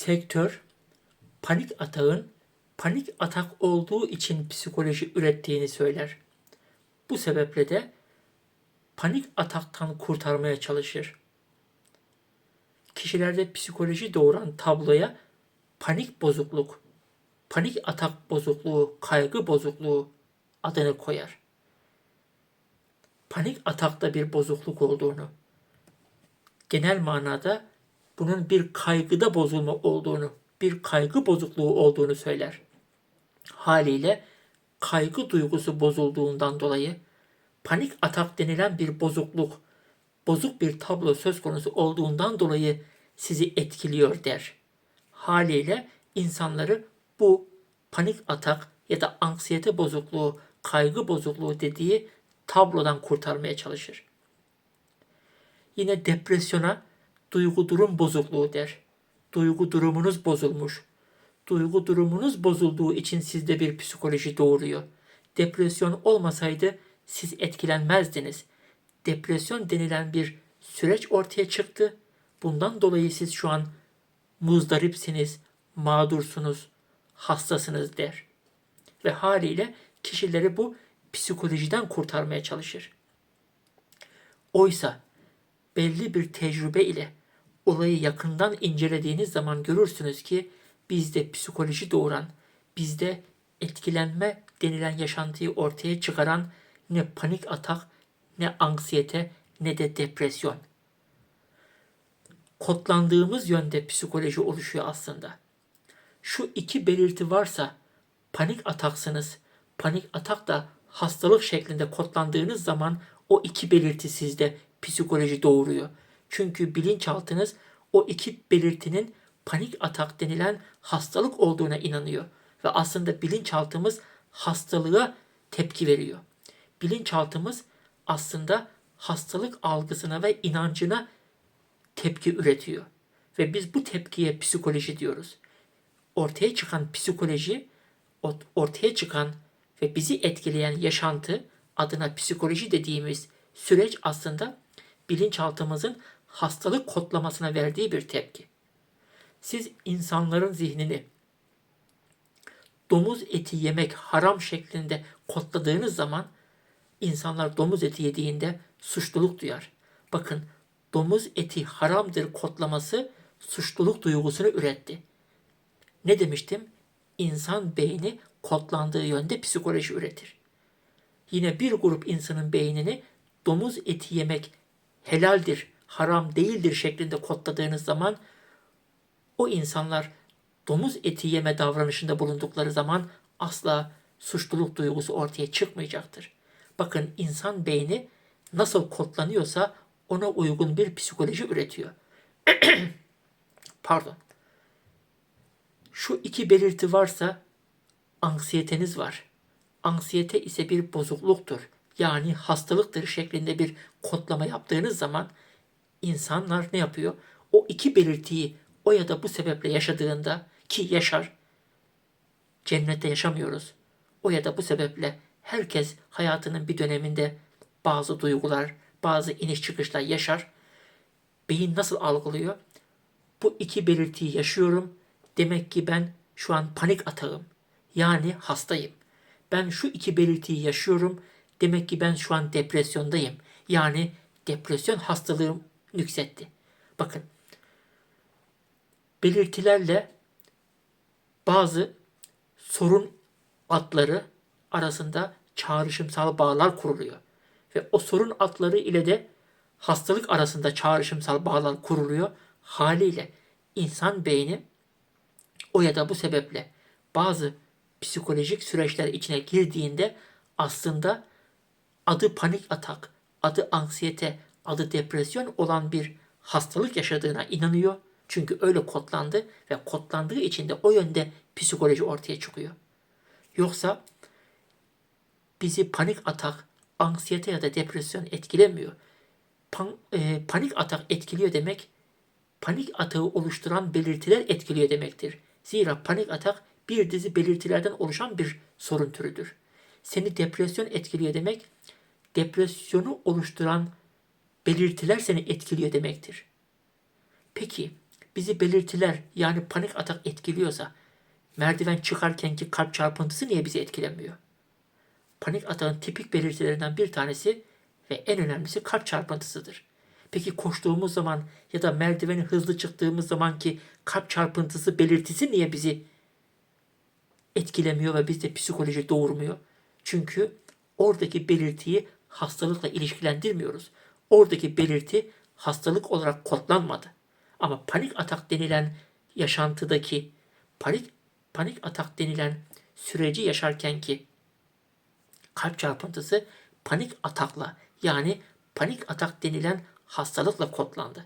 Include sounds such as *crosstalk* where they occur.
sektör panik atağın panik atak olduğu için psikoloji ürettiğini söyler. Bu sebeple de panik ataktan kurtarmaya çalışır. Kişilerde psikoloji doğuran tabloya panik bozukluk, panik atak bozukluğu, kaygı bozukluğu adını koyar. Panik atakta bir bozukluk olduğunu, genel manada bunun bir kaygıda bozulma olduğunu, bir kaygı bozukluğu olduğunu söyler. Haliyle kaygı duygusu bozulduğundan dolayı panik atak denilen bir bozukluk, bozuk bir tablo söz konusu olduğundan dolayı sizi etkiliyor der. Haliyle insanları bu panik atak ya da anksiyete bozukluğu, kaygı bozukluğu dediği tablodan kurtarmaya çalışır. Yine depresyona duygu durum bozukluğu der. Duygu durumunuz bozulmuş. Duygu durumunuz bozulduğu için sizde bir psikoloji doğuruyor. Depresyon olmasaydı siz etkilenmezdiniz. Depresyon denilen bir süreç ortaya çıktı. Bundan dolayı siz şu an muzdaripsiniz, mağdursunuz, hastasınız der. Ve haliyle kişileri bu psikolojiden kurtarmaya çalışır. Oysa belli bir tecrübe ile olayı yakından incelediğiniz zaman görürsünüz ki bizde psikoloji doğuran, bizde etkilenme denilen yaşantıyı ortaya çıkaran ne panik atak, ne anksiyete, ne de depresyon. Kodlandığımız yönde psikoloji oluşuyor aslında. Şu iki belirti varsa panik ataksınız. Panik atak da hastalık şeklinde kodlandığınız zaman o iki belirti sizde psikoloji doğuruyor. Çünkü bilinçaltınız o iki belirtinin panik atak denilen hastalık olduğuna inanıyor. Ve aslında bilinçaltımız hastalığa tepki veriyor. Bilinçaltımız aslında hastalık algısına ve inancına tepki üretiyor. Ve biz bu tepkiye psikoloji diyoruz. Ortaya çıkan psikoloji, ortaya çıkan ve bizi etkileyen yaşantı adına psikoloji dediğimiz süreç aslında bilinçaltımızın hastalık kodlamasına verdiği bir tepki. Siz insanların zihnini domuz eti yemek haram şeklinde kodladığınız zaman insanlar domuz eti yediğinde suçluluk duyar. Bakın domuz eti haramdır kodlaması suçluluk duygusunu üretti. Ne demiştim? İnsan beyni kodlandığı yönde psikoloji üretir. Yine bir grup insanın beynini domuz eti yemek helaldir, haram değildir şeklinde kodladığınız zaman o insanlar domuz eti yeme davranışında bulundukları zaman asla suçluluk duygusu ortaya çıkmayacaktır. Bakın insan beyni nasıl kodlanıyorsa ona uygun bir psikoloji üretiyor. *clears throat* Pardon. Şu iki belirti varsa anksiyeteniz var. Anksiyete ise bir bozukluktur. Yani hastalıktır şeklinde bir kodlama yaptığınız zaman insanlar ne yapıyor? O iki belirtiyi o ya da bu sebeple yaşadığında ki yaşar. Cennette yaşamıyoruz. O ya da bu sebeple herkes hayatının bir döneminde bazı duygular, bazı iniş çıkışlar yaşar. Beyin nasıl algılıyor? Bu iki belirtiyi yaşıyorum. Demek ki ben şu an panik atağım. Yani hastayım. Ben şu iki belirtiyi yaşıyorum. Demek ki ben şu an depresyondayım. Yani depresyon hastalığım nüksetti. Bakın belirtilerle bazı sorun adları arasında çağrışımsal bağlar kuruluyor. Ve o sorun adları ile de hastalık arasında çağrışımsal bağlar kuruluyor. Haliyle insan beyni o ya da bu sebeple bazı psikolojik süreçler içine girdiğinde aslında adı panik atak, adı anksiyete, adı depresyon olan bir hastalık yaşadığına inanıyor. Çünkü öyle kodlandı ve kodlandığı için de o yönde psikoloji ortaya çıkıyor. Yoksa bizi panik atak, anksiyete ya da depresyon etkilemiyor. Pan, e, panik atak etkiliyor demek, panik atağı oluşturan belirtiler etkiliyor demektir. Zira panik atak bir dizi belirtilerden oluşan bir sorun türüdür. Seni depresyon etkiliyor demek, depresyonu oluşturan belirtiler seni etkiliyor demektir. Peki bizi belirtiler yani panik atak etkiliyorsa merdiven çıkarkenki kalp çarpıntısı niye bizi etkilemiyor? Panik atağın tipik belirtilerinden bir tanesi ve en önemlisi kalp çarpıntısıdır. Peki koştuğumuz zaman ya da merdiveni hızlı çıktığımız zamanki kalp çarpıntısı belirtisi niye bizi etkilemiyor ve bizde psikoloji doğurmuyor? Çünkü oradaki belirtiyi hastalıkla ilişkilendirmiyoruz. Oradaki belirti hastalık olarak kodlanmadı. Ama panik atak denilen yaşantıdaki panik panik atak denilen süreci yaşarkenki kalp çarpıntısı panik atakla yani panik atak denilen hastalıkla kodlandı.